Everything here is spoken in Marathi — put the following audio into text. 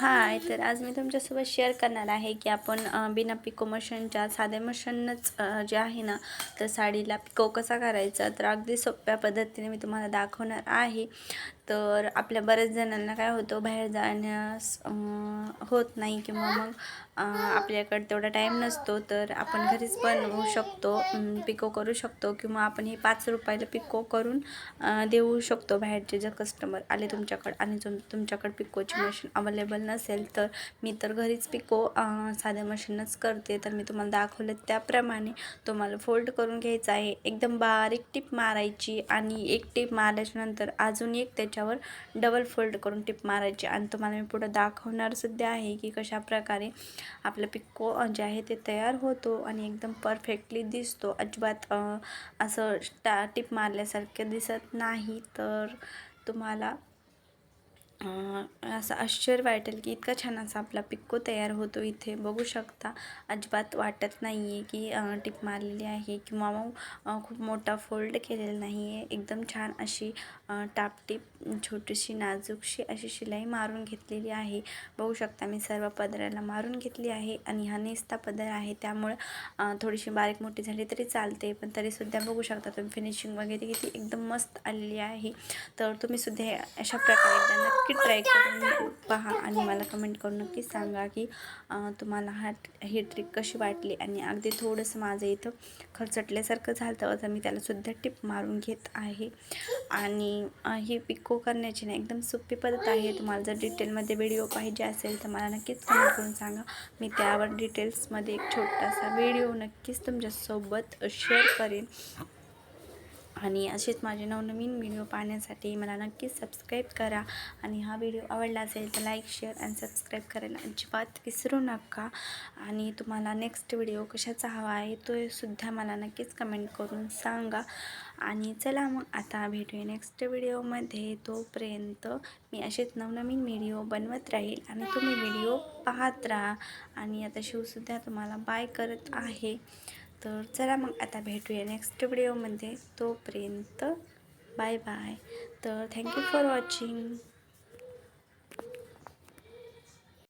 हाय तर आज मी तुमच्यासोबत शेअर करणार आहे की आपण बिना पिको मशीनच्या साध्या मशीनच जे आहे ना तर साडीला पिको कसा करायचा तर अगदी सोप्या पद्धतीने मी तुम्हाला दाखवणार आहे. तर आपल्या बऱ्याच जणांना काय होतं बाहेर जाण्यास होत नाही किंवा मग आपल्याकडे तेवढा टाईम नसतो. तर आपण घरीच बनवू शकतो पिको करू शकतो किंवा आपण हे पाच रुपयाला पिको करून देऊ शकतो बाहेरचे जर कस्टमर आले तुमच्याकडे. आणि तुम तुमच्याकडे पिकोची मशीन अवेलेबल नसेल तर मी तर घरीच पिको साध्या मशीनच करते. तर मी तुम्हाला दाखवलं त्याप्रमाणे तुम्हाला फोल्ड करून घ्यायचं आहे. एकदम बारीक टिप मारायची आणि एक टिप मारल्याच्यानंतर अजून एक त्याच्या याच्यावर डबल फोल्ड करून टिप मारायची. आणि तुम्हाला मी पुढं दाखवणार सुद्धा आहे की कशा प्रकारे आपलं पिक्को जे आहे ते तयार होतो आणि एकदम परफेक्टली दिसतो. अजिबात असं टा टिप मारल्यासारखं दिसत नाही. तर तुम्हाला असं आश्चर्य वाटेल की इतका छान असा आपला पिक्को तयार होतो इथे. बघू शकता अजिबात वाटत नाही आहे की टिप मारलेली आहे किंवा मग खूप मोठा फोल्ड केलेला नाही आहे एकदम छान अशी टापटीप छोटीशी नाजूकशी अशी शिलाई मारून घेतलेली आहे. बघू शकता मी सर्व पदराला मारून घेतली आहे आणि हा नेस्ता पदर आहे. त्यामुळं थोडीशी बारीक मोठी झाली तरी चालते पण तरीसुद्धा बघू शकता तुम्ही फिनिशिंग वगैरे किती एकदम मस्त आलेली आहे. तर तुम्ही सुद्धा अशा प्रकारे एकदा नक्की नक्की ट्राय करून पहा आणि मला कमेंट करून नक्की सांगा की तुम्हाला हा ही ट्रिक कशी वाटली? आणि अगदी थोडंसं माझं इथं खरचटल्यासारखं झालं तर मी त्याला सुद्धा टिप मारून घेत आहे. आणि ही पिको करण्याची ना एकदम सोपी पद्धत आहे. तुम्हाला जर डिटेलमध्ये व्हिडिओ पाहिजे असेल तर मला नक्कीच कमेंट करून सांगा. मी त्यावर डिटेल्समध्ये एक छोटासा व्हिडिओ नक्कीच तुमच्यासोबत शेअर करेन. आणि असेच माझे नवनवीन व्हिडिओ पाहण्यासाठी मला नक्कीच सबस्क्राईब करा. आणि हा व्हिडिओ आवडला असेल तर लाईक शेअर आणि सबस्क्राईब करायला अजिबात विसरू नका. आणि तुम्हाला नेक्स्ट व्हिडिओ कशाचा हवा आहे तो सुद्धा मला नक्कीच कमेंट करून सांगा. आणि चला मग आता भेटूया नेक्स्ट व्हिडिओमध्ये. तोपर्यंत मी असेच नवनवीन व्हिडिओ बनवत राहील आणि तुम्ही व्हिडिओ पाहत राहा. आणि आता शिवसुद्धा तुम्हाला बाय करत आहे. तर चला मग आता भेटूया नेक्स्ट व्हिडिओमध्ये तोपर्यंत बाय बाय तर थँक्यू फॉर वॉचिंग